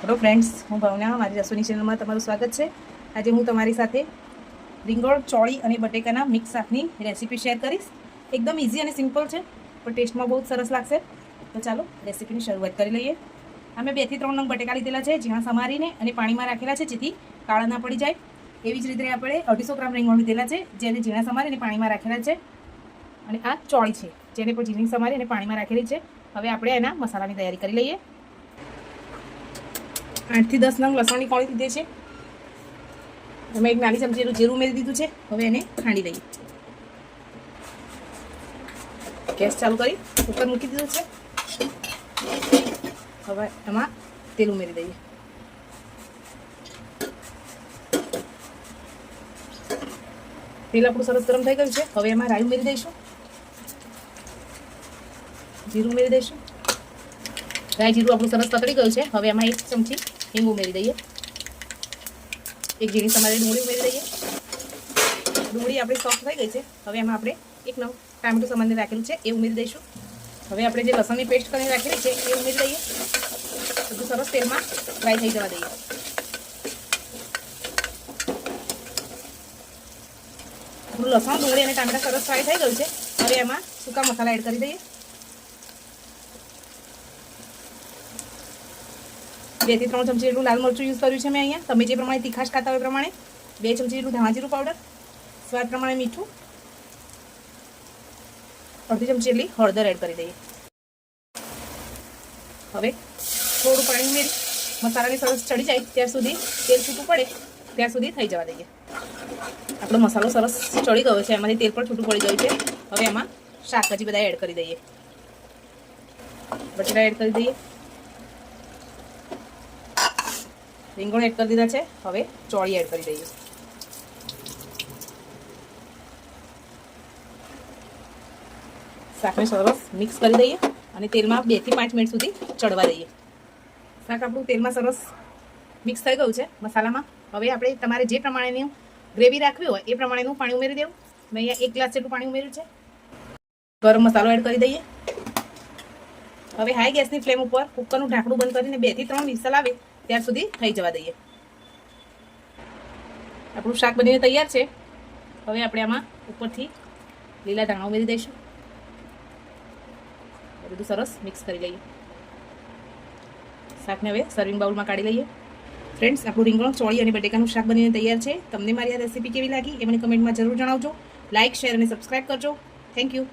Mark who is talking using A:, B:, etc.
A: Hello friends હું ભાવના, મારી રસોઈની ચેનલમાં તમારું સ્વાગત છે. આજે હું તમારી સાથે રીંગણ, ચોળી અને બટેકાના મિક્સ શાકની રેસીપી શેર કરીશ. એકદમ ઇઝી અને સિમ્પલ છે, પણ ટેસ્ટમાં બહુ સરસ લાગશે. તો ચાલો રેસીપીની શરૂઆત કરી લઈએ. અમે બેથી ત્રણ નંગ બટેકા લીધેલા છે જ્યાં સમારીને અને પાણીમાં રાખેલા છે, જેથી કાળા ના પડી જાય. એવી જ રીતે આપણે અઢીસો ગ્રામ રીંગણ લીધેલા છે, જેને ઝીણા સમારીને પાણીમાં રાખેલા છે. અને આ ચોળી છે, જેને પણ ઝીણી સમારી અને પાણીમાં રાખેલી છે. હવે આપણે એના મસાલાની તૈયારી કરી લઈએ. આઠથી દસ નંગ લસણની કોળી લીધી છે. અમે એક નાની ચમચી જીરું ઉમેરી દીધું છે. હવે એને ખાંડી લઈએ. ગેસ ચાલુ કરી કુકર મૂકી દીધું છે. હવે એમાં તેલ ઉમેરી દઈએ. તેલ આપણું સરસ ગરમ થઈ ગયું છે. હવે એમાં રાઈ ઉમેરી દઈશું. જીરું ઉમેરી દઈશું. રાઈ જીરું આપણું સરસ પતળી ગયું છે. હવે એમાં એક ચમચી હિંગ ઉમેરી દઈએ. એક ઝીણી તમારે ડુંગળી ઉમેરી દઈએ. ડુંગળી આપણી સોફ્ટ થઈ ગઈ છે. હવે એમાં આપણે એક નવ ટામેટું સમારીને રાખેલું છે, એ ઉમેરી દઈશું. હવે આપણે જે લસણની પેસ્ટ કરીને રાખેલી છે, એ ઉમેરી દઈએ. બધું સરસ તેલમાં ફ્રાય થઈ જવા દઈએ. લસણ, ડુંગળી અને ટામેટા સરસ ફ્રાય થઈ ગયું છે. હવે એમાં સૂકા મસાલા એડ કરી દઈએ. બેથી ત્રણ ચમચી જેટલું લાલ મરચું યુઝ કર્યું છે મેં અહીંયા. તમે જે પ્રમાણે તીખાશ ખાતા હોય પ્રમાણે બે ચમચી જેટલું ધાણાજીરું પાવડર સ્વાદ પ્રમાણે મીઠું. અડધી ચમચી જેટલી હળદર એડ કરી દઈએ. હવે થોડું પાણી ઉમેરી, મસાલાની સરસ ચડી જાય ત્યાર સુધી તેલ છૂટું પડે, ત્યાં સુધી થઈ જવા દઈએ. આપણો મસાલો સરસ ચડી ગયો છે, એમાંથી તેલ પણ છૂટું પડી ગયું છે. હવે એમાં શાકભાજી બધા એડ કરી દઈએ. બટેટા એડ કરી દઈએ. રીંગણ એડ કરી દીધા છે. હવે ચોળી એડ કરી દઈએ. શાકને સરસ મિક્સ કરી દઈએ અને તેલમાં બેથી પાંચ મિનિટ સુધી ચડવા દઈએ. શાક આપણું તેલમાં સરસ મિક્સ થઈ ગયું છે મસાલામાં. હવે આપણે તમારે જે પ્રમાણેની ગ્રેવી રાખવી હોય એ પ્રમાણેનું પાણી ઉમેરી દેવું. મેં અહીંયા એક ગ્લાસ જેટલું પાણી ઉમેર્યું છે. ગરમ મસાલો એડ કરી દઈએ. હવે હાઈ ગેસની ફ્લેમ ઉપર કુકરનું ઢાંકણું બંધ કરીને બેથી ત્રણ વિસલ આવે. ત્યાર સુધી થઈ જવા દઈએ. આપણું શાક બનીને તૈયાર છે. હવે આપણે આમાં ઉપરથી લીલા ધાણા ઉમેરી દઈશું. બધું સરસ મિક્સ કરી લઈએ. શાકને હવે સર્વિંગ બાઉલમાં કાઢી લઈએ. ફ્રેન્ડ્સ આપણું રીંગણ, ચોળી અને બટેકાનું શાક બનીને તૈયાર છે. તમને મારી આ રેસીપી કેવી લાગી એ મને કમેન્ટમાં જરૂર જણાવજો. લાઇક શેર અને સબસ્ક્રાઈબ કરજો. Thank you